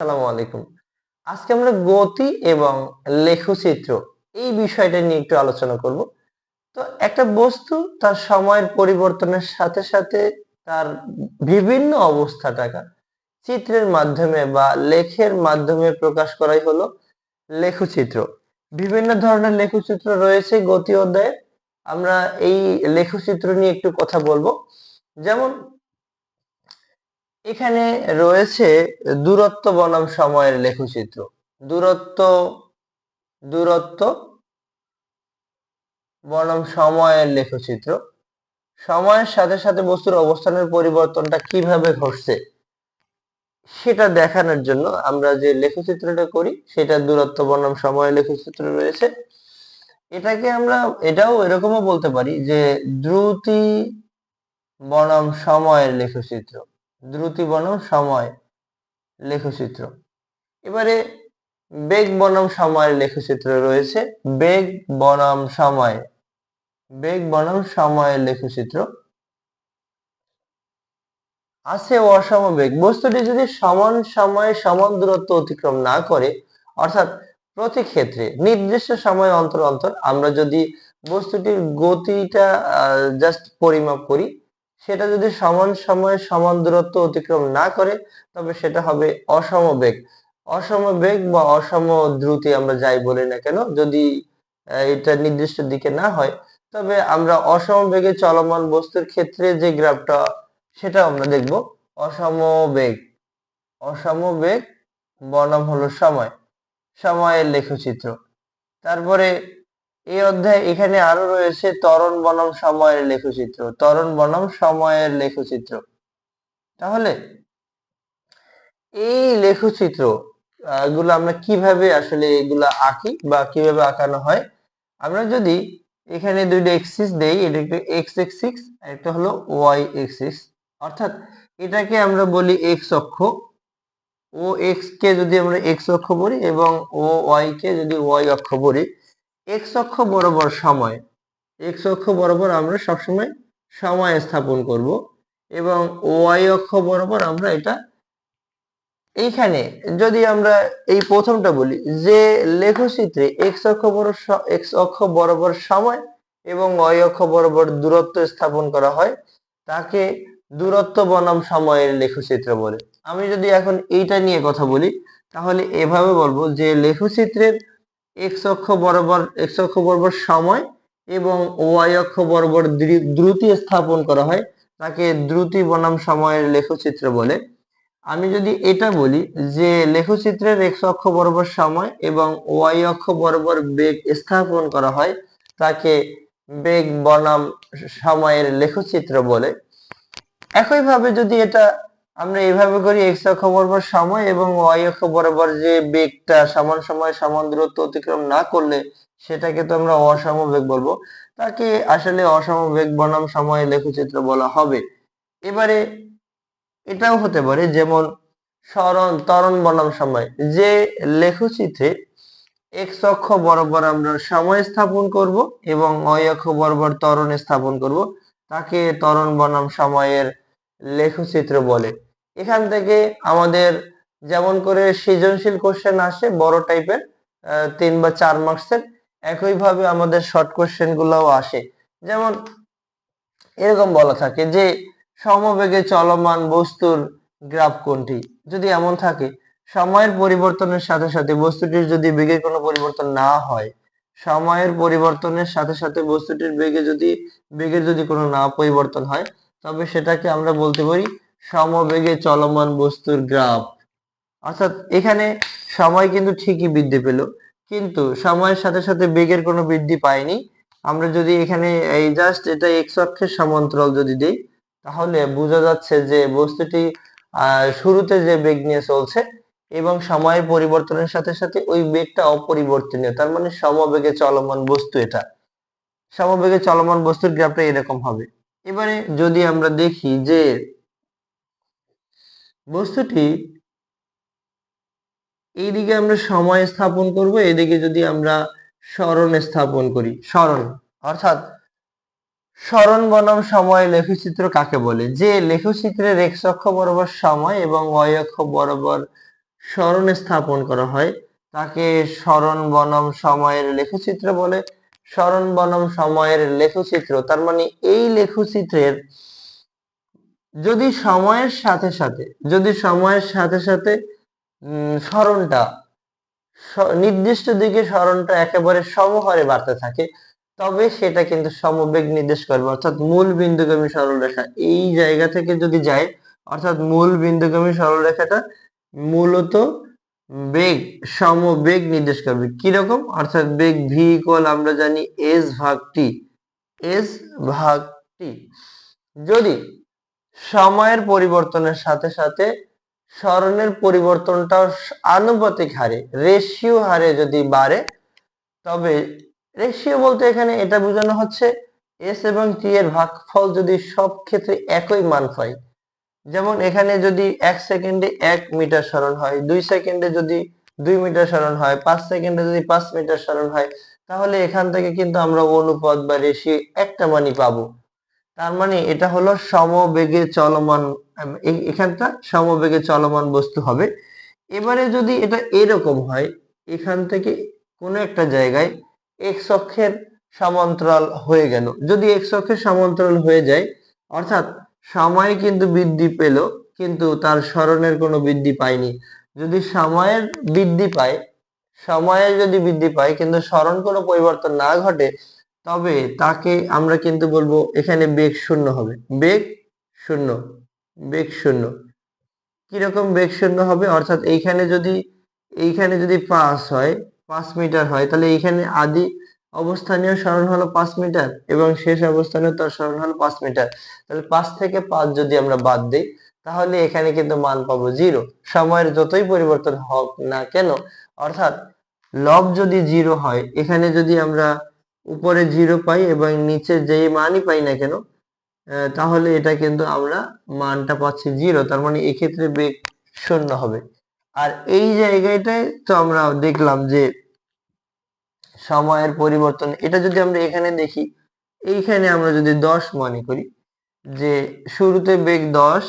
আসসালামু আলাইকুম। আজকে আমরা গতি এবং লেখচিত্র এই বিষয়টা নিয়ে একটু আলোচনা করব। তো একটা বস্তু তার সময়ের পরিবর্তনের সাথে সাথে তার বিভিন্ন অবস্থা অবস্থাটাকে চিত্রের মাধ্যমে বা লেখের মাধ্যমে প্রকাশ করাই হলো লেখচিত্র। বিভিন্ন ধরনের লেখচিত্র রয়েছে গতি অধ্যায়ে। আমরা এই লেখচিত্র নিয়ে একটু কথা বলব। যেমন এখানে রয়েছে দূরত্ব বনাম সময়ের লেখচিত্র। দূরত্ব দূরত্ব বনাম সময়ের লেখচিত্র। সময়ের সাথে সাথে বস্তুর অবস্থানের পরিবর্তনটা কীভাবে ঘটছে, সেটা দেখানোর জন্য আমরা যে লেখচিত্রটা করি, সেটা দূরত্ব বনাম সময়ের লেখচিত্র রয়েছে। এটাকে আমরা, এটাও এরকমও বলতে পারি যে দ্রুতি বনাম সময়ের লেখচিত্র। দ্রুতি বনাম সময় লেখচিত্র। এবারে বেগ বনাম সময়ের লেখচিত্র রয়েছে। বেগ বনাম সময় বেগ বনাম সময়ের লেখচিত্র। আছে অসম বেগ। বস্তুটি যদি সমান সময়ে সমান দূরত্ব অতিক্রম না করে, অর্থাৎ প্রতি ক্ষেত্রে নির্দিষ্ট সময় অন্তর অন্তর, আমরা যদি বস্তুটির গতিটা জাস্ট পরিমাপ করি সেটা যদি সমান সময়ে সমান দূরত্ব অতিক্রম না করে, তবে সেটা হবে অসম বেগ অসম বেগ বা অসম দ্রুতি আমরা যাই বলি না কেন, যদি এটা নির্দিষ্ট দিকে না হয়, তবে আমরা অসম বেগে চলমান বস্তুর ক্ষেত্রে যে গ্রাফটা সেটা আমরা দেখব। অসম বেগ অসম বেগ বনাম হলো সময়, সময়ের লেখচিত্র। তারপরে এই অধ্যায়ে এখানে আরও রয়েছে তরণ বনাম সময়ের লেখচিত্র, তরণ বনাম সময়ের লেখচিত্র। তাহলে এই লেখচিত্রগুলো আমরা কীভাবে আসলে এগুলা আঁকি বা কীভাবে আঁকানো হয়, আমরা যদি এখানে দুইটা এক্সিস দেই, এটা একটু এক্স এক্সিস একটা হলো ওয়াই এক্সিস অর্থাৎ এটাকে আমরা বলি এক্স অক্ষ, ও এক্স কে যদি আমরা এক্স অক্ষ বলি এবং ও ওয়াই কে যদি ওয়াই অক্ষ বলি এক্স অক্ষ বরাবর সময়। এক্স অক্ষ বরাবর আমরা সবসময় সময় স্থাপন করব এবং ওয়াই অক্ষ বরাবর আমরা এটা এইখানে, যদি আমরা এই প্রথমটা বলি, যে লেখচিত্রে এক্স অক্ষ বড় এক্স অক্ষ বরাবর সময় এবং ওয়াই অক্ষ বরাবর দূরত্ব স্থাপন করা হয়, তাকে দূরত্ব বনাম সময়ের লেখচিত্র বলে। আমি যদি এখন এইটা নিয়ে কথা বলি, তাহলে এভাবে বলব যে লেখচিত্রের এক্স অক্ষ বরাবর এক্স অক্ষ বরাবর সময় এবং ওয়াই অক্ষ বরাবর দ্রুতি স্থাপন করা হয়, তাকে দ্রুতি বনাম সময়ের লেখচিত্র বলে। আমি যদি এটা বলি যে লেখচিত্রের এক্স অক্ষ বরাবর সময় এবং ওয়াই অক্ষ বরাবর বেগ স্থাপন করা হয়, তাকে বেগ বনাম সময়ের লেখচিত্র বলে। একইভাবে যদি এটা আমরা এইভাবে করি এক্স অক্ষ বরাবর সময় এবং ওয়াই অক্ষ বরাবর যে বেগটা সমান সময়, সমান দূরত্ব অতিক্রম না করলে সেটাকে তো আমরা অসম বেগ বলব। তাকে আসলে অসম বেগ বনাম সময় লেখচিত্র বলা হবে। এবারে এটাও হতে পারে, যেমন স্মরণ, ত্বরণ বনাম সময়। যে লেখচিত্রে এক্স অক্ষ বরাবর আমরা সময় স্থাপন করব এবং ওয়াই অক্ষ বরাবর ত্বরণ স্থাপন করব, তাকে ত্বরণ বনাম সময়ের লেখচিত্র বলে। এখান থেকে আমাদের যেমন করে সৃজনশীল কোশ্চেন আসে, বড় টাইপের তিন বা চার মার্কসের একইভাবে আমাদের শর্ট কোশ্চেন গুলাও আসে। যেমন এরকম বলা থাকে যে, সমবেগে চলমান বস্তুর গ্রাফ কোনটি? যদি এমন থাকে, সময়ের পরিবর্তনের সাথে সাথে বস্তুটির যদি বেগে কোনো পরিবর্তন না হয়, সময়ের পরিবর্তনের সাথে সাথে বস্তুটির বেগে যদি বেগের যদি কোনো না পরিবর্তন হয়, তবে সেটাকে আমরা বলতে পারি সমবেগে চলমান বস্তুর গ্রাফ। অর্থাৎ এখানে সময় কিন্তু ঠিকই বৃদ্ধি পেল, কিন্তু সময়ের সাথে সাথে বেগের কোনো বৃদ্ধি পায়নি। আমরা যদি এখানে এই জাস্ট এটা এক্স অক্ষের সমান্তরাল যদি দিই, তাহলে বোঝা যাচ্ছে যে বস্তুটি শুরুতে যে বেগ নিয়ে চলছে এবং সময়ের পরিবর্তনের সাথে সাথে ওই বেগটা অপরিবর্তনীয়, তার মানে সমবেগে চলমান বস্তু এটা। সমবেগে চলমান বস্তুর গ্রাফটা এরকম হবে। এবারে যদি আমরা দেখি যে বস্তুটি এইদিকে আমরা সময় স্থাপন করব এদিকে যদি আমরা স্মরণ স্থাপন করি। স্মরণ, অর্থাৎ স্মরণ বনাম সময় লেখচিত্র কাকে বলে? যে লেখচিত্রের এক্স অক্ষ বরাবর সময় এবং ওয়াই অক্ষ বরাবর স্মরণে স্থাপন করা হয়, তাকে স্মরণ বনাম সময়ের লেখচিত্র বলে। স্মরণ বনাম সময়ের লেখচিত্র, তার মানে এই লেখচিত্রের যদি সময়ের সাথে সাথে, যদি সময়ের সাথে সাথে স্মরণটা নির্দিষ্ট দিকে স্মরণটা একেবারে সমহারে বাড়তে থাকে, তবে সেটা কিন্তু সমবেগ নির্দেশ করবে। অর্থাৎ মূল বিন্দুগামী সরলরেখা এই জায়গা থেকে যদি যায়, অর্থাৎ মূল বিন্দুগামী সরলরেখাটা মূলত বেগ, সমবেগ নির্দেশ করবে। কীরকম? অর্থাৎ বেগ ভি ইকুয়াল আমরা জানি এস ভাগ টি এস ভাগ টি যদি সময়ের পরিবর্তনের সাথে সাথে স্মরণের পরিবর্তনটাও আনুপাতিক হারে রেশিও হারে যদি বাড়ে, তবে রেশিও বলতে এখানে এটা বোঝানো হচ্ছে এস এবং টি এর ভাগফল যদি সব ক্ষেত্রে একই মান পাই, যেমন এখানে যদি এক সেকেন্ডে এক মিটার সরণ হয়, দুই সেকেন্ডে যদি দুই মিটার সরণ হয়, পাঁচ সেকেন্ডে যদি পাঁচ মিটার সরণ হয়, তাহলে এখান থেকে কিন্তু আমরা অনুপাত বা রেশিও একটা মানই পাবো। তার মানে এটা হলো সমবেগে চলমান এখানটা সমবেগে চলমান বস্তু হবে। এবারে যদি এটা এরকম হয়, এখান থেকে কোনো একটা জায়গায় এক্স অক্ষের সমান্তরাল হয়ে গেল। যদি এক্স অক্ষের সমান্তরাল হয়ে যায়, অর্থাৎ সময় কিন্তু বৃদ্ধি পেল, কিন্তু তার স্মরণের কোনো বৃদ্ধি পায়নি। যদি সময়ের বৃদ্ধি পায়, সময়ের যদি বৃদ্ধি পায়, কিন্তু স্মরণ কোনো পরিবর্তন না ঘটে তবে তাকে আমরা কিন্তু বলব এখানে বেগ শূন্য হবে। বেগ শূন্য বেগ শূন্য। কীরকম বেগ শূন্য হবে? অর্থাৎ এইখানে যদি এইখানে যদি পাঁচ হয়, পাঁচ মিটার হয়, তাহলে এইখানে আদি অবস্থানীয় স্মরণ হলো পাঁচ মিটার এবং শেষ অবস্থানে তার স্মরণ হলো পাঁচ মিটার। তাহলে পাঁচ থেকে পাঁচ যদি আমরা বাদ দিই, তাহলে এখানে কিন্তু মান পাবো জিরো। সময়ের যতই পরিবর্তন হোক না কেন, অর্থাৎ লব যদি জিরো হয়, এখানে যদি আমরা উপরে জিরো পাই এবং নিচে যেই মানই পাই না কেন তাহলে এটা কিন্তু আমরা মানটা পাচ্ছি জিরো তার মানে এক্ষেত্রে বেগ শূন্য হবে। আর এই জায়গাটায় তো আমরা দেখলাম যে সময়ের পরিবর্তন, এটা যদি আমরা এখানে দেখি, এইখানে আমরা যদি দশ মনে করি, যে শুরুতে বেগ দশ,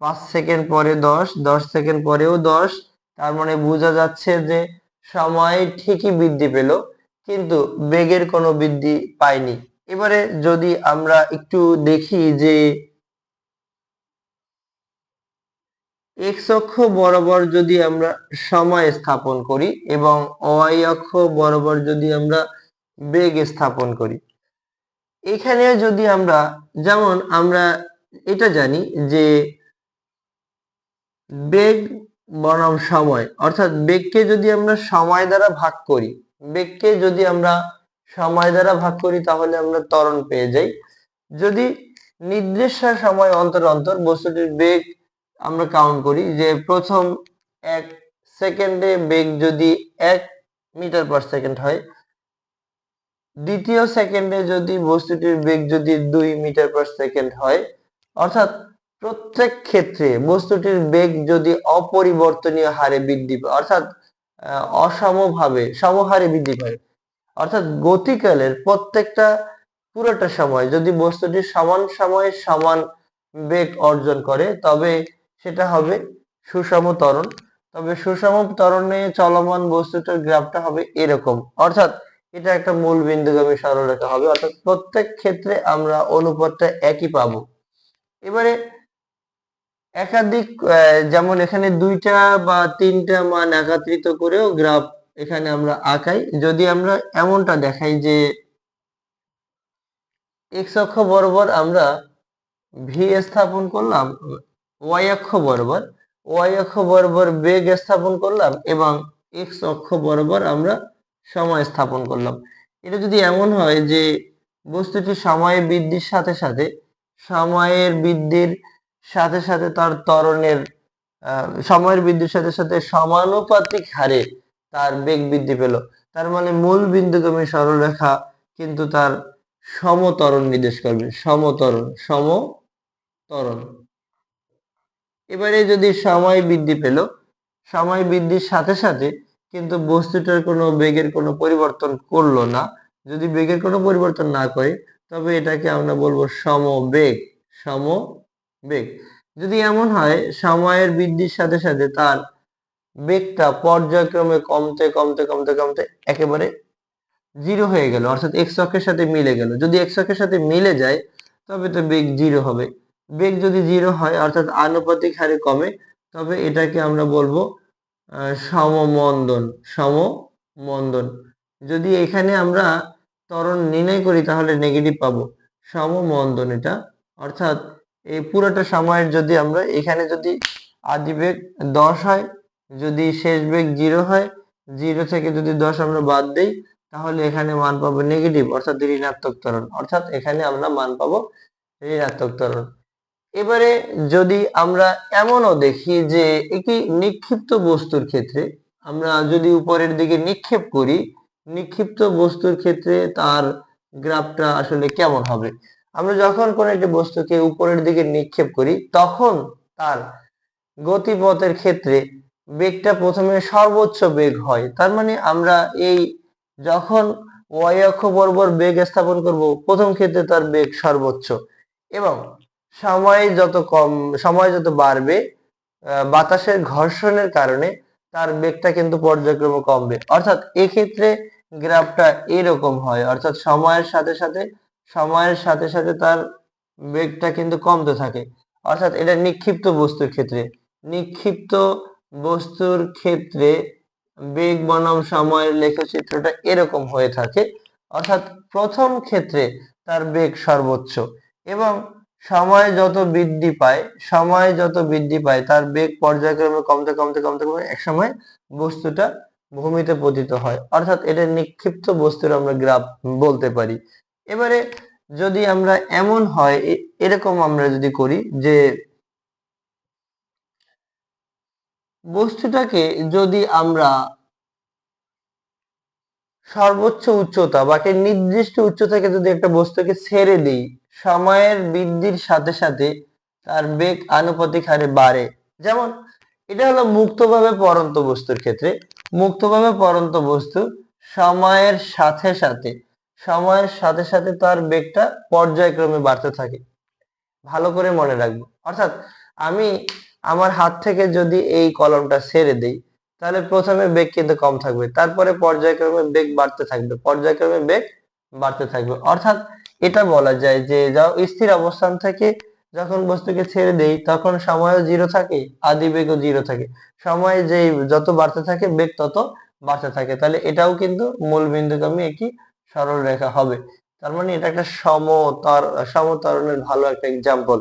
পাঁচ সেকেন্ড পরে দশ দশ সেকেন্ড পরেও দশ, তার মানে বোঝা যাচ্ছে যে সময় ঠিকই বৃদ্ধি পেল। কিন্তু বেগের কোনো বৃদ্ধি পায়নি এবারে যদি আমরা একটু দেখি যে এক্স অক্ষ বরাবর যদি আমরা সময় স্থাপন করি এবং ওয়াই অক্ষ বরাবর যদি আমরা বেগ স্থাপন করি, এখানে যদি আমরা, যেমন আমরা এটা জানি যে বেগ বনাম সময়, অর্থাৎ বেগকে যদি আমরা সময় দ্বারা ভাগ করি বেগকে যদি আমরা সময় দ্বারা ভাগ করি, তাহলে আমরা ত্বরণ পেয়ে যাই। যদি নির্দিষ্ট সময় অন্তর অন্তর বস্তুটির বেগ আমরা কাউন্ট করি, যে প্রথম এক সেকেন্ডে বেগ যদি এক মিটার পার সেকেন্ড হয়, দ্বিতীয় সেকেন্ডে যদি বস্তুটির বেগ যদি দুই মিটার পার সেকেন্ড হয়, অর্থাৎ প্রত্যেক ক্ষেত্রে বস্তুটির বেগ যদি অপরিবর্তনীয় হারে বৃদ্ধি পায়, অর্থাৎ অসমভাবে, সমহারে বৃদ্ধি পায়। অর্থাৎ গতিকালের প্রত্যেকটা পুরোটা সময় যদি বস্তুটি সমান সময়ে সমান বেগ অর্জন করে, তবে সেটা হবে সুষম ত্বরণ। তবে সুষম ত্বরণে চলমান বস্তুটার গ্রাফটা হবে এরকম। অর্থাৎ এটা একটা মূল বিন্দুগামী সরলরেখা হবে। অর্থাৎ প্রত্যেক ক্ষেত্রে আমরা অনুপাতটা একই পাবো। এবারে একাধিক যেমন এখানে দুইটা বা তিনটা মান একত্রিত করেও গ্রাফ এখানে আমরা আঁকাই। যদি আমরা এমনটা দেখাই যে এক্স অক্ষ বরাবর আমরা ভি স্থাপন করলাম ওয়াই অক্ষ বরাবর ওয়াই অক্ষ বরাবর বেগ স্থাপন করলাম এবং এক্স অক্ষ বরাবর আমরা সময় স্থাপন করলাম। এটা যদি এমন হয় যে বস্তুটি সময় বৃদ্ধির সাথে সাথে সময়ের বৃদ্ধির সাথে সাথে তার ত্বরণের সময়ের বৃদ্ধির সাথে সাথে সমানুপাতিক হারে তার বেগ বৃদ্ধি পেল। তার মানে মূল বিন্দুগামী সরলরেখা কিন্তু তার সমতরণ নির্দেশ করবে। সমতরণ সমতরণ। এবারে যদি সময় বৃদ্ধি পেল, সময় বৃদ্ধির সাথে সাথে কিন্তু বস্তুটার কোনো বেগের কোনো পরিবর্তন করল না। যদি বেগের কোনো পরিবর্তন না করে, তবে এটাকে আমরা বলব সমবেগ সমবেগ যদি এমন হয়, সময়ের বৃদ্ধির সাথে সাথে তার বেগটা পর্যায়ক্রমে কমতে কমতে কমতে কমতে একেবারে জিরো হয়ে গেল, অর্থাৎ এক্স অক্ষের সাথে মিলে গেল। যদি এক্স অক্ষের সাথে মিলে যায়, তবে তো বেগ জিরো হবে। বেগ যদি জিরো হয়, অর্থাৎ আনুপাতিক হারে কমে, তবে এটাকে আমরা বলব সমমন্দন সমমন্দন। যদি এখানে আমরা ত্বরণ নির্ণয় করি, তাহলে নেগেটিভ পাবো। সমমন্দন এটা, অর্থাৎ এই পুরোটা সময়ের যদি আমরা এখানে যদি আদি বেগ দশ হয়, যদি শেষ বেগ জিরো হয়, জিরো থেকে যদি দশ আমরা বাদ দিই, তাহলে এখানে মান পাবো নেগেটিভ অর্থাৎ ঋণাত্মক ত্বরণ। অর্থাৎ এখানে আমরা মান পাবো ঋণাত্মক ত্বরণ। এবারে যদি আমরা এমনও দেখি যে একটি নিক্ষিপ্ত বস্তুর ক্ষেত্রে আমরা যদি উপরের দিকে নিক্ষেপ করি, নিক্ষিপ্ত বস্তুর ক্ষেত্রে তার গ্রাফটা আসলে কেমন হবে? আমরা যখন কোনো একটি বস্তুকে উপরের দিকে নিক্ষেপ করি, তখন তার গতিপথের ক্ষেত্রে বেগটা প্রথমে সর্বোচ্চ বেগ হয়। তার মানে আমরা এই যখন ওয়াই অক্ষ বরাবর বেগ স্থাপন করব, প্রথম ক্ষেত্রে তার বেগ সর্বোচ্চ এবং সময় যত কম, সময় যত বাড়বে বাতাসের ঘর্ষণের কারণে তার বেগটা কিন্তু পর্যায়ক্রমে কমবে। অর্থাৎ এক্ষেত্রে গ্রাফটা এরকম হয়। অর্থাৎ সময়ের সাথে সাথে সময়ের সাথে সাথে তার বেগটা কিন্তু কমতে থাকে। অর্থাৎ এটা নিক্ষিপ্ত বস্তুর ক্ষেত্রে। নিক্ষিপ্ত বস্তুর ক্ষেত্রে বেগ বনাম সময়ের লেখচিত্রটা এরকম হয়ে থাকে। অর্থাৎ প্রথম ক্ষেত্রে তার বেগ সর্বোচ্চ এবং সময় যত বৃদ্ধি পায়, সময় যত বৃদ্ধি পায়, তার বেগ পর্যায়ক্রমে কমতে কমতে কমতে কমতে এক সময় বস্তুটা ভূমিতে পতিত হয়। অর্থাৎ এটা নিক্ষিপ্ত বস্তুর আমরা গ্রাফ বলতে পারি। এবারে যদি আমরা এমন হয় এরকম আমরা যদি করি যে বস্তুটাকে যদি আমরা সর্বোচ্চ উচ্চতা বা একটা নির্দিষ্ট উচ্চতাকে যদি একটা বস্তুকে ছেড়ে দিই, সময়ের বৃদ্ধির সাথে সাথে তার বেগ আনুপাতিক হারে বাড়ে। যেমন এটা হলো মুক্তভাবে পরন্ত বস্তুর ক্ষেত্রে। মুক্তভাবে পরন্ত বস্তু সময়ের সাথে সাথে সময়ের সাথে সাথে তার বেগটা পর্যায়ক্রমে বাড়তে থাকে। ভালো করে মনে রাখব। অর্থাৎ আমি আমার হাত থেকে যদি এই কলমটা ছেড়ে দিই, তাহলে প্রথমে বেগ কিন্তু কম থাকবে। তারপরে পর্যায়ক্রমে বেগ বাড়তে থাকবে। পর্যায়ক্রমে বেগ বাড়তে থাকবে। অর্থাৎ এটা বলা যায় যে যা স্থির অবস্থান থেকে যখন বস্তুকে ছেড়ে দেই, তখন সময়ও জিরো থাকে, আদি বেগও জিরো থাকে। সময় যে যত বাড়তে থাকে, বেগ তত বাড়তে থাকে। তাহলে এটাও কিন্তু মূল বিন্দুগামী একটি সরল রেখা হবে। তার মানে এটা একটা সমতর, সমতরণের ভালো একটা এক্সাম্পল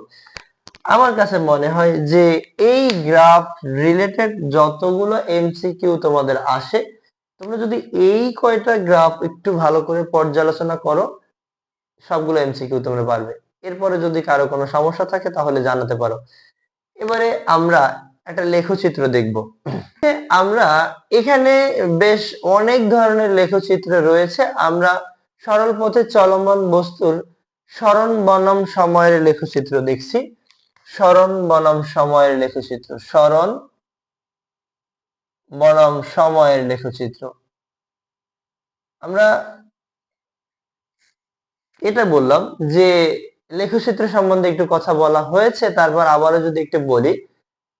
আমার কাছে মনে হয় যে এই গ্রাফ রিলেটেড যতগুলো এমসিকিউ তোমাদের আসে, তোমরা যদি এই কয়টা গ্রাফ একটু ভালো করে পর্যালোচনা করো, সবগুলো এমসিকিউ তোমরা পারবে। এরপরে যদি কারও কোনো সমস্যা থাকে তাহলে জানাতে পারো। এবারে আমরা একটা লেখচিত্র দেখব। আমরা এখানে বেশ অনেক ধরনের লেখচিত্র রয়েছে। আমরা সরল পথে চলমান বস্তুর স্মরণ বনম সময়ের লেখচিত্র দেখছি। স্মরণ বনম সময়ের লেখচিত্র। স্মরণ বনম সময়ের লেখচিত্র। আমরা এটা বললাম যে লেখচিত্র সম্বন্ধে একটু কথা বলা হয়েছে, তারপর আবারও যদি একটু বলি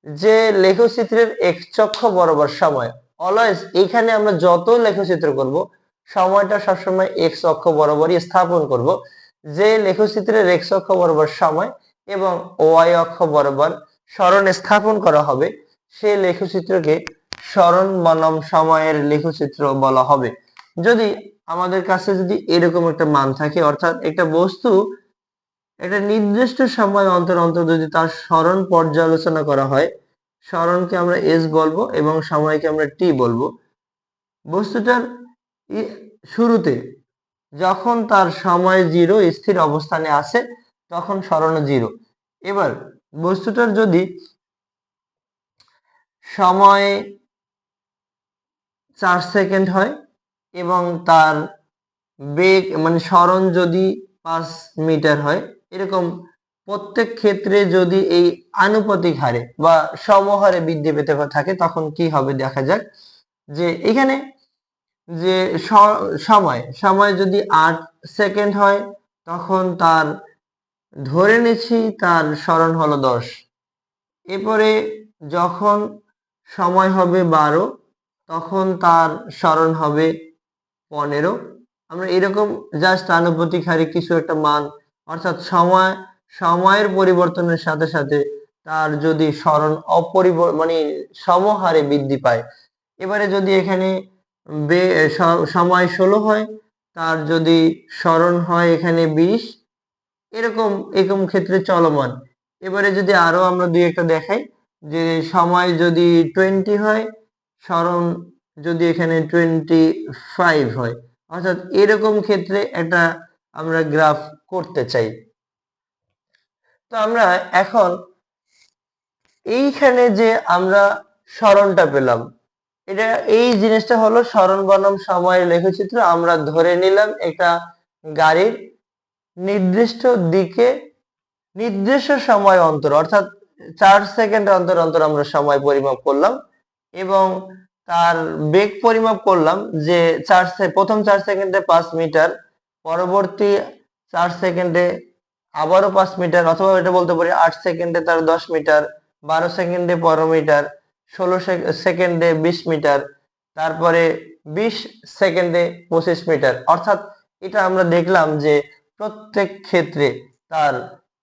যে লেখচিত্রের এক চক্ষ বরাবর সময় অলওয়েজ এখানে আমরা যত লেখচিত্র করব, সময়টা সবসময় এক অক্ষ বরাবরই স্থাপন করব। যে লেখচিত্রের এক অক্ষ বরাবর সময় এবং ওয়াই অক্ষ বরাবর স্মরণ স্থাপন করা হবে সেই লেখচিত্রকে স্মরণ বনাম সময়ের লেখচিত্র বলা হবে। যদি আমাদের কাছে যদি এরকম একটা মান থাকে, অর্থাৎ একটা বস্তু একটা নির্দিষ্ট সময় অন্তর অন্তর যদি তার স্মরণ পর্যালোচনা করা হয়, স্মরণকে আমরা এস বলব এবং সময়কে আমরা টি বলব। বস্তুটার শুরুতে যখন তার সময় জিরো স্থির অবস্থানে আসে তখন স্মরণ জিরো এবার বস্তুটার যদি সময় চার সেকেন্ড হয় এবং তার বেগ মানে স্মরণ যদি পাঁচ মিটার হয় এরকম প্রত্যেক ক্ষেত্রে যদি এই আনুপাতিক হারে বা সমহারে বৃদ্ধি পেতে থাকে, তখন কি হবে দেখা যাক যে এখানে যে সময় সময় যদি আট সেকেন্ড হয়, তখন তার ধরে নিচ্ছি তার স্মরণ হলো দশ। এরপরে যখন সময় হবে বারো, তখন তার স্মরণ হবে পনেরো। আমরা এরকম জাস্ট আনুপাতিক হারে কিছু একটা মান অর্থাৎ সময়, সময়ের পরিবর্তনের সাথে সাথে তার যদি স্মরণ অপরিব মানে সমহারে বৃদ্ধি পায়। এবারে যদি এখানে সময় ষোলো হয়, তার যদি স্মরণ হয় এখানে বিশ, এরকম এরকম ক্ষেত্রে চলমান। এবারে যদি আরও আমরা দুই একটা দেখাই, যে সময় যদি টোয়েন্টি হয়, স্মরণ যদি এখানে টোয়েন্টি ফাইভ হয়। অর্থাৎ এরকম ক্ষেত্রে একটা আমরা গ্রাফ করতে চাই। তো আমরা এখন এইখানে যে আমরা স্মরণটা পেলাম, এটা এই জিনিসটা হলো স্মরণ বনাম সময়ের লেখচিত্র। আমরা ধরে নিলাম একটা গাড়ির নির্দিষ্ট দিকে নির্দিষ্ট সময় অন্তর, অর্থাৎ চার সেকেন্ড অন্তর অন্তর আমরা সময় পরিমাপ করলাম এবং তার বেগ পরিমাপ করলাম যে চার প্রথম চার সেকেন্ডে পাঁচ মিটার, পরবর্তী চার সেকেন্ডে আবারও পাঁচ মিটার অথবা এটা বলতে পারি আট সেকেন্ডে তার দশ মিটার, বারো সেকেন্ডে পনেরো মিটার, ষোলো সেকেন্ডে বিশ মিটার, তারপরে বিশ সেকেন্ডে পঁচিশ মিটার। অর্থাৎ এটা আমরা দেখলাম যে প্রত্যেক ক্ষেত্রে তার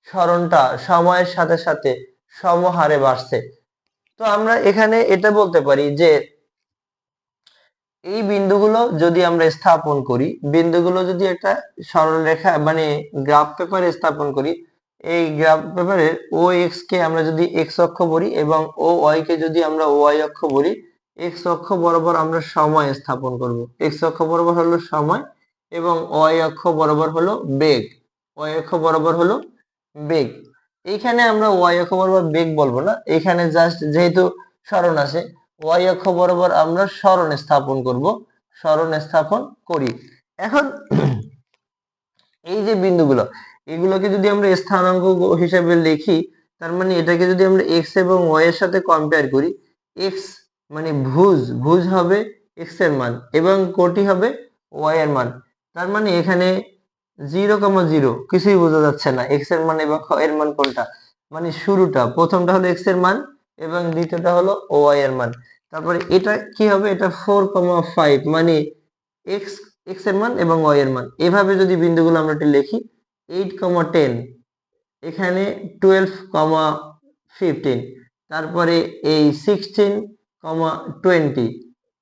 স্মরণটা সময়ের সাথে সাথে সমহারে বাড়ছে। তো আমরা এখানে এটা বলতে পারি যে এই বিন্দুগুলো যদি আমরা স্থাপন করি, বিন্দুগুলো যদি একটা সরলরেখা মানে গ্রাফ পেপারে স্থাপন করি, এই গ্রাফ পেপারে ও এক্স কে আমরা যদি এক্স অক্ষ বলি এবং ও ওয়াই কে যদি আমরা ওয়াই অক্ষ বলি এক্স অক্ষ বরাবর আমরা সময় স্থাপন করব। এক্স অক্ষ বরাবর হলো সময় এবং ওয়াই অক্ষ বরাবর হলো বেগ। ওয়াই অক্ষ বরাবর হলো বেগ। এইখানে আমরা ওয়াই অক্ষ বরাবর বেগ বলব না। এখানে জাস্ট যেহেতু স্মরণ আছে ওয়াই অক্ষ বরাবর আমরা স্মরণ স্থাপন করব, স্মরণ স্থাপন করি। এখন এই যে বিন্দুগুলো, এগুলোকে যদি আমরা স্থানাঙ্ক হিসেবে লিখি, তার মানে এটাকে যদি আমরা এক্স এবং ওয়াই এর সাথে কম্পেয়ার করি এক্স মানে ভুজ ভুজ হবে এক্সের মান এবং কোটি হবে ওয়াই এর মান। তার মানে এখানে জিরো কমা জিরো কিছুই বোঝা যাচ্ছে না এক্সের মান এবং এর মান কোনটা? মানে শুরুটা, প্রথমটা হলো এক্সের মান এবং দ্বিতীয়টা হলো ওয়াই এর মান। তারপরে এটা কি হবে? এটা ফোর কমা ফাইভ মানে এক্স এক্সের মান এবং ওয়াই এর মান। এভাবে যদি বিন্দুগুলো আমরা একটু লিখি এইট কমা টেন এখানে টুয়েলভ কমা ফিফটিন তারপরে এই সিক্সটিন কমা টোয়েন্টি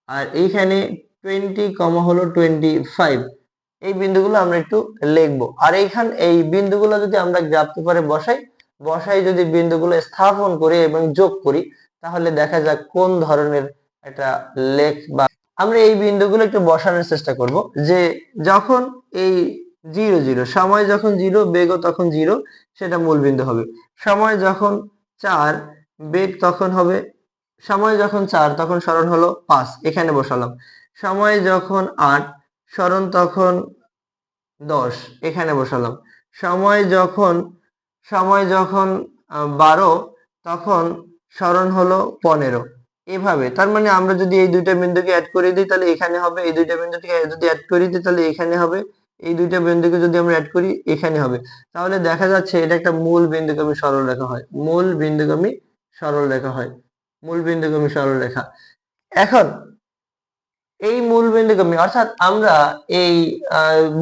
আর এইখানে টোয়েন্টি কমা হলো টোয়েন্টি ফাইভ এই বিন্দুগুলো আমরা একটু লিখব। আর এইখান, এই বিন্দুগুলো যদি আমরা গ্রাফ পেপারে বসাই বসাই যদি বিন্দুগুলো স্থাপন করি এবং যোগ করি, তাহলে দেখা যাক কোন ধরনের একটা লেখ বা আমরা এই বিন্দুগুলো একটু বসানোর চেষ্টা করব যে যখন এই জিরো জিরো, সময় যখন জিরো বেগও তখন জিরো, সেটা মূল বিন্দু হবে। সময় যখন চার, বেগ তখন হবে, সময় যখন চার, তখন স্মরণ হলো পাঁচ, এখানে বসালাম। সময় যখন আট, স্মরণ তখন দশ, এখানে বসালাম। সময় যখন সময় যখন বারো, তখন স্মরণ হলো পনেরো। এভাবে। তার মানে আমরা যদি এই দুইটা বিন্দুকে অ্যাড করে দিই, তাহলে এখানে হবে, এই দুইটা বিন্দুকে যদি অ্যাড করে দিই, তাহলে এখানে হবে, এই দুইটা বিন্দুকে যদি আমরা অ্যাড করি, এখানে হবে। তাহলে দেখা যাচ্ছে এটা একটা মূল বিন্দুগামী সরলরেখা হয়। মূল বিন্দুগামী সরলরেখা হয়। মূল বিন্দুগামী সরলরেখা এখন, এই মূল বিন্দুগামী, অর্থাৎ আমরা এই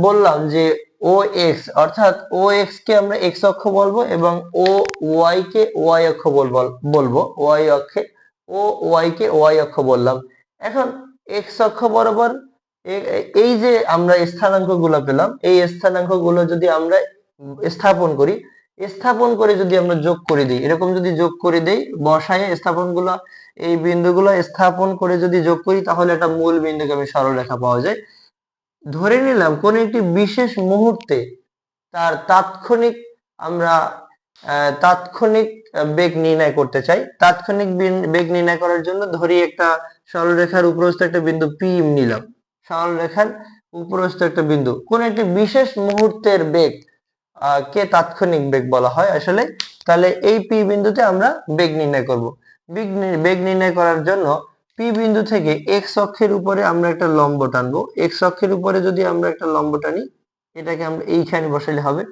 বললাম যে ও এক্স অর্থাৎ ও এক্স কে আমরা এক্স অক্ষ বলব এবং ও ওয়াই কে ওয়াই অক্ষ বলব। ওয়াই অক্ষে ও ওয়াই কে ওয়াই অক্ষ বললাম। এখন এক্স অক্ষ বরাবর এই যে আমরা স্থানাঙ্কগুলো পেলাম, এই স্থানাঙ্কগুলো যদি আমরা স্থাপন করি, স্থাপন করে যদি আমরা যোগ করে দিই, এরকম যদি যোগ করে দেই, বসায় স্থাপনগুলো এই বিন্দুগুলো স্থাপন করে যদি যোগ করি, তাহলে একটা মূল বিন্দুগামী সরলরেখা পাওয়া যায়। ধরে নিলাম কোন একটি বিশেষ মুহূর্তে তার তাৎক্ষণিক আমরা তাৎক্ষণিক বেগ নির্ণয় করতে চাই। তাৎক্ষণিক বেগ নির্ণয় করার জন্য ধরি একটা সরলরেখার উপরস্থ একটা বিন্দু পি নিলাম। সরলরেখার উপরস্থ একটা বিন্দু। কোন একটি বিশেষ মুহূর্তের বেগ কে তাৎক্ষণিক বেগ বলা হয় আসলে? তাহলে এই পি বিন্দুতে আমরা বেগ নির্ণয় করব। বেগ নির্ণয় করার জন্য পি বিন্দু থেকে এক্স অক্ষের উপরে আমরা একটা লম্ব টানবো। এক্স অক্ষের উপরে যদি আমরা একটা লম্ব টানি, এটাকে আমরা এইখানে বসালে হবে।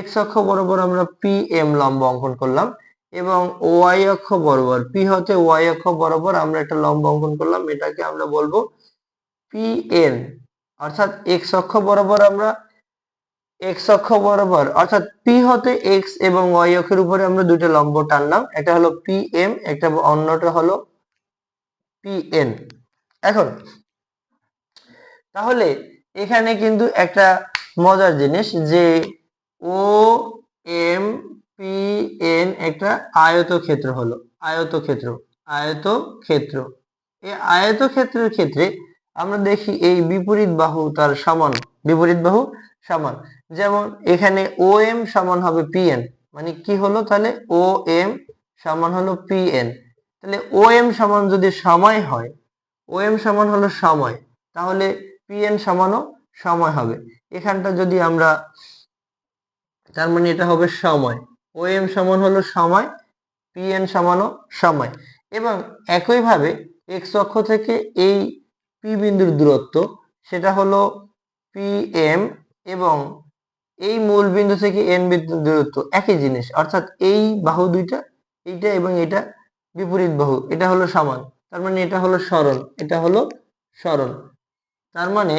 এক্স অক্ষ বরাবর আমরা পি এম লম্ব অঙ্কন করলাম এবং ওয়াই অক্ষ বরাবর পি হতে ওয়াই অক্ষ বরাবর আমরা একটা লম্ব অঙ্কন করলাম। এটাকে আমরা বলব পি অর্থাৎ এক্স অক্ষ বরাবর আমরা এক্স অক্ষ বরাবর, অর্থাৎ পি হতে এক্স এবং ওয়াই অক্ষের উপরে আমরা দুইটা লম্ব টানলাম। একটা হলো পি এম একটা অন্যটা হলো পি এন এখন, তাহলে এখানে কিন্তু একটা মজার জিনিস যে ও এম পি এন একটা আয়ত আয়তক্ষেত্র হলো, আয়তক্ষেত্র আয়তক্ষেত্র। এই আয়তক্ষেত্রের ক্ষেত্রে আমরা দেখি এই বিপরীত বাহু তার সমান, বিপরীত বাহু সমান। যেমন এখানে ও এম সমান হবে পি এন মানে কি হলো তাহলে? ও এম সমান হলো পি এন তাহলে ও এম সমান যদি সময় হয় ও এম সমান হলো সময়, তাহলে পি এন সমানও সময় হবে। এখানটা যদি আমরা, তার মানে এটা হবে সময়। ও এম সমান হলো সময় পি এন সমানও সময়। এবং একইভাবে এক্স অক্ষ থেকে এই পি বিন্দুর দূরত্ব, সেটা হলো পি এম এবং এই মূল বিন্দু থেকে এন বিন্দুর দূরত্ব, একই জিনিস। অর্থাৎ এই বাহু দুইটা, এইটা এবং এটা বিপরীত বাহু। এটা হলো সমান। তার মানে এটা হলো সরল। এটা হলো সরণ তার মানে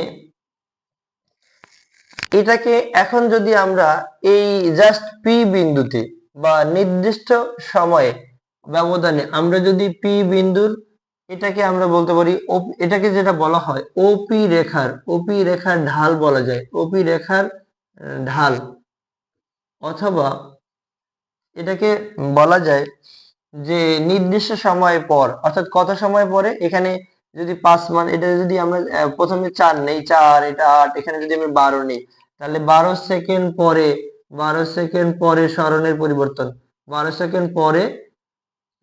এটাকে এখন যদি আমরা এই জাস্ট পি বিন্দুতে বা নির্দিষ্ট সময়ে ব্যবধানে আমরা যদি পি বিন্দুর এটাকে আমরা বলতে পারি এটাকে যেটা বলা হয় ওপি রেখার ওপি রেখার ঢাল বলা যায়। ওপি রেখার, ঢাল। অথবা এটাকে বলা যায় যে নির্দিষ্ট সময় পর, অর্থাৎ কত সময় পরে? এখানে যদি পাঁচ মান, এটা যদি আমরা প্রথমে চার নেই, চার, এটা আট, এখানে যদি আমি বারো নেই, তাহলে বারো সেকেন্ড পরে, বারো সেকেন্ড পরে স্মরণের পরিবর্তন। বারো সেকেন্ড পরে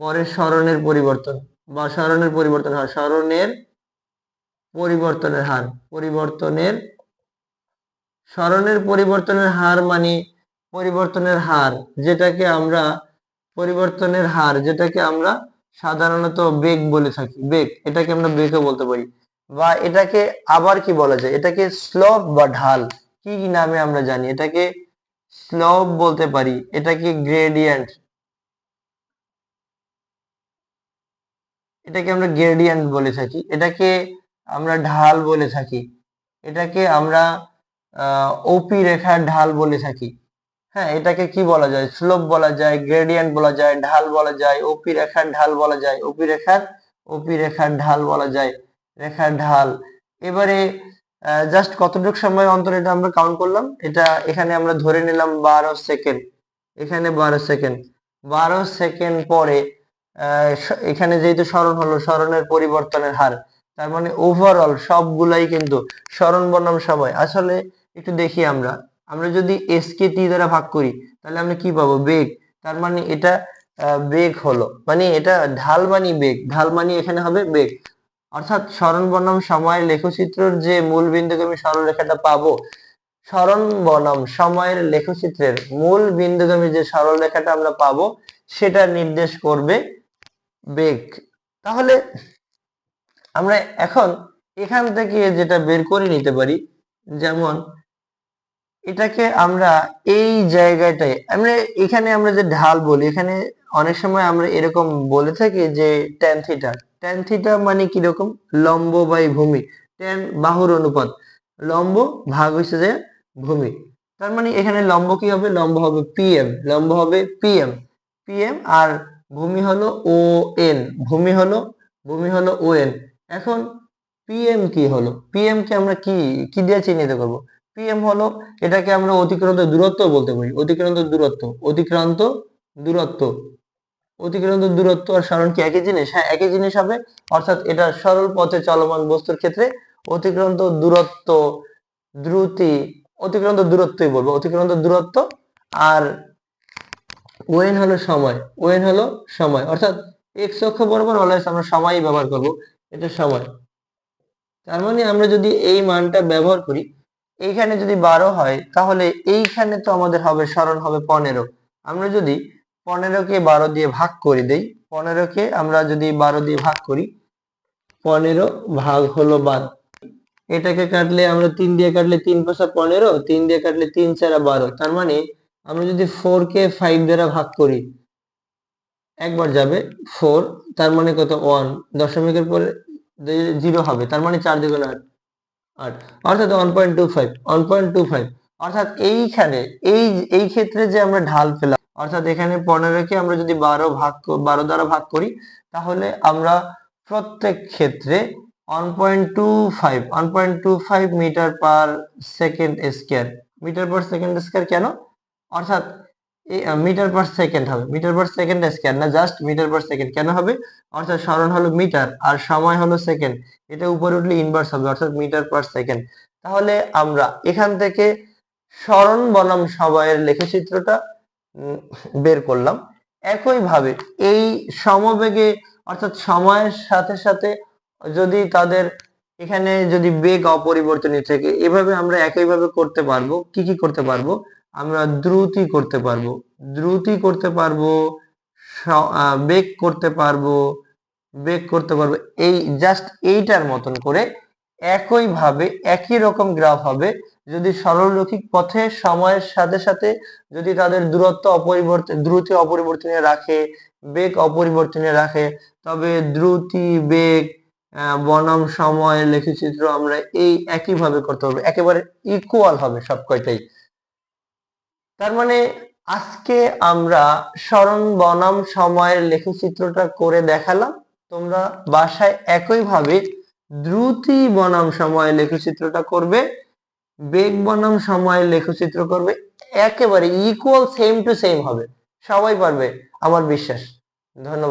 পরে স্মরণের পরিবর্তন, বা স্মরণের পরিবর্তন হয়। স্মরণের পরিবর্তনের হার, পরিবর্তনের, স্মরণের পরিবর্তনের হার মানে পরিবর্তনের হার, যেটাকে আমরা পরিবর্তনের হার, যেটাকে আমরা সাধারণত বেগ বলে থাকি। বেগ, এটাকে আমরা বেগও বলতে পারি। বা এটাকে আবার কি বলা যায়? এটাকে স্লোপ বা ঢাল, কি নামে আমরা জানি? এটাকে স্লোপ বলতে পারি। এটাকে গ্রেডিয়েন্ট এটাকে আমরা গ্রেডিয়েন্ট বলে থাকি। এটাকে আমরা ঢাল বলে থাকি। এটাকে আমরা ওপি রেখার ঢাল বলে থাকি। হ্যাঁ এটাকে কি বলা যায়? স্লোপ বলা যায় গ্রেডিয়েন্ট বলা যায়, ঢাল বলা যায় ওপি রেখার ঢাল বলা যায় ওপি রেখার ওপি রেখার ঢাল বলা যায়, রেখার ঢাল। এবারে জাস্ট কতটুকু সময় অন্তর এটা আমরা কাউন্ট করলাম? এটা এখানে আমরা ধরে নিলাম বারো সেকেন্ড এখানে বারো সেকেন্ড বারো সেকেন্ড পরে এখানে যেহেতু স্মরণ হলো, স্মরণের পরিবর্তনের হার, তার মানে ওভারঅল সবগুলাই কিন্তু স্মরণ বনাম সময় আসলে একটু দেখি আমরা। আমরা যদি এস কে টি দ্বারা ভাগ করি, তাহলে আমরা কি পাবো? বেগ। তার মানে এটা বেগ হলো। মানে এটা ঢাল মানি বেগ। ঢাল মানি এখানে হবে বেগ। অর্থাৎ স্মরণ বনাম সময়ের লেখচিত্রের যে মূল বিন্দুগামী সরলরেখাটা পাবো, স্মরণ বনাম সময়ের লেখচিত্রের মূল বিন্দুগামী যে সরলরেখাটা আমরা পাবো, সেটা নির্দেশ করবে বেগ। তাহলে আমরা এখন এখান থেকে যেটা বের করে নিতে পারি, যেমন এটাকে আমরা এই জায়গাটায়, আমরা এখানে আমরা যে ঢাল বলি, এখানে অনেক সময় আমরা এরকম বলে থাকি যে ট্যান থিটা ট্যান থিটা মানে কীরকম লম্ব বাই ভূমি। ট্যান বাহুর অনুপাত। লম্ব ভাগ হচ্ছে যে ভূমি। তার মানে এখানে লম্ব কি হবে? লম্ব হবে পিএম লম্ব হবে পিএম পিএম আর ভূমি হলো ও এন ভূমি হলো ভূমি হলো ও এন এখন পিএম কি হলো? পিএম কে আমরা কি কি দিয়ে চিহ্নিত করব? পিএম হলো এটাকে আমরা অতিক্রান্ত দূরত্ব বলতে পারি। অতিক্রান্ত দূরত্ব। অতিক্রান্ত দূরত্ব। অতিক্রান্ত দূরত্ব আর সরণ কি একই জিনিস? হ্যাঁ একই জিনিস হবে। অর্থাৎ এটা সরল পথে চলমান বস্তুর ক্ষেত্রে অতিক্রান্ত দূরত্ব দ্রুতি, অতিক্রান্ত দূরত্বই বলব। অতিক্রান্ত দূরত্ব আর ওয়েন হলো সময়। ওয়েন হলো সময়। অর্থাৎ এক্স অক্ষ বরাবর অলওয়েজ আমরা সময়ই ব্যবহার করব। এটা সময়। তার মানে আমরা যদি এই মানটা ব্যবহার করি এইখানে যদি বারো হয়, তাহলে এইখানে তো আমাদের হবে, স্মরণ হবে পনেরো। আমরা যদি পনেরোকে বারো দিয়ে ভাগ করে দেই, পনেরোকে আমরা যদি বারো দিয়ে ভাগ করি, পনেরো ভাগ হলো বারো। এটাকে কাটলে আমরা তিন দিয়ে কাটলে তিন পাঁচা পনেরো, তিন দিয়ে কাটলে তিন চারা বারো। তার মানে আমরা যদি ফোর কে ফাইভ দ্বারা ভাগ করি, একবার যাবে ফোর তার মানে কত? ওয়ান দশমিকের পরে জিরো হবে, তার মানে চার দ্বিগুণ আট। আট। অর্থাৎ one point two five one point two five অর্থাৎ এইখানে, এই এই ক্ষেত্রে যে আমরা ঢাল পেলাম, অর্থাৎ এখানে পনেরোকে আমরা যদি বারো ভাগ বারো দ্বারা ভাগ করি, তাহলে আমরা প্রত্যেক ক্ষেত্রে one point two five one point two five metre per second square. Metre per second square কেন? অর্থাৎ মিটার পার সেকেন্ড হবে। মিটার পার সেকেন্ড স্কোয়ার না জাস্ট মিটার পার সেকেন্ড কেন হবে? অর্থাৎ স্মরণ হলো মিটার আর সময় হলো সেকেন্ড এটা উপরে উঠলে ইনভার্স হবে, অর্থাৎ মিটার পার সেকেন্ড তাহলে আমরা এখান থেকে স্মরণ বনাম সময়ের লেখচিত্রটা বের করলাম। একইভাবে এই সমবেগে, অর্থাৎ সময়ের সাথে সাথে যদি তাদের এখানে যদি বেগ অপরিবর্তনীয় থাকে, এভাবে আমরা একইভাবে করতে পারব। কি কি করতে পারব? আমরা দ্রুতি করতে পারব। দ্রুতি করতে পারব বেগ করতে পারব, বেগ করতে পারব, এই জাস্ট এইটার মতন করে একইভাবে, একই রকম গ্রাফ হবে। যদি সরলরৈখিক পথে সময়ের সাথে সাথে যদি তাদের দূরত্ব অপরিবর্তন দ্রুতি অপরিবর্তনীয় রাখে, বেগ অপরিবর্তনীয় রাখে, তবে দ্রুতি, বেগ বনাম সময়, লেখচিত্র আমরা এই একইভাবে করতে পারব। একেবারে ইকুয়াল হবে সব কয়টাই তার মানে আজকে আমরা স্মরণ বনাম সময়ের লেখচিত্রটা করে দেখালাম। তোমরা বাসায় একইভাবে দ্রুতি বনাম সময়ের লেখচিত্রটা করবে, বেগ বনাম সময়ের লেখচিত্র করবে, একেবারে ইকুয়াল সেম টু সেম হবে। সবাই পারবে আমার বিশ্বাস। ধন্যবাদ।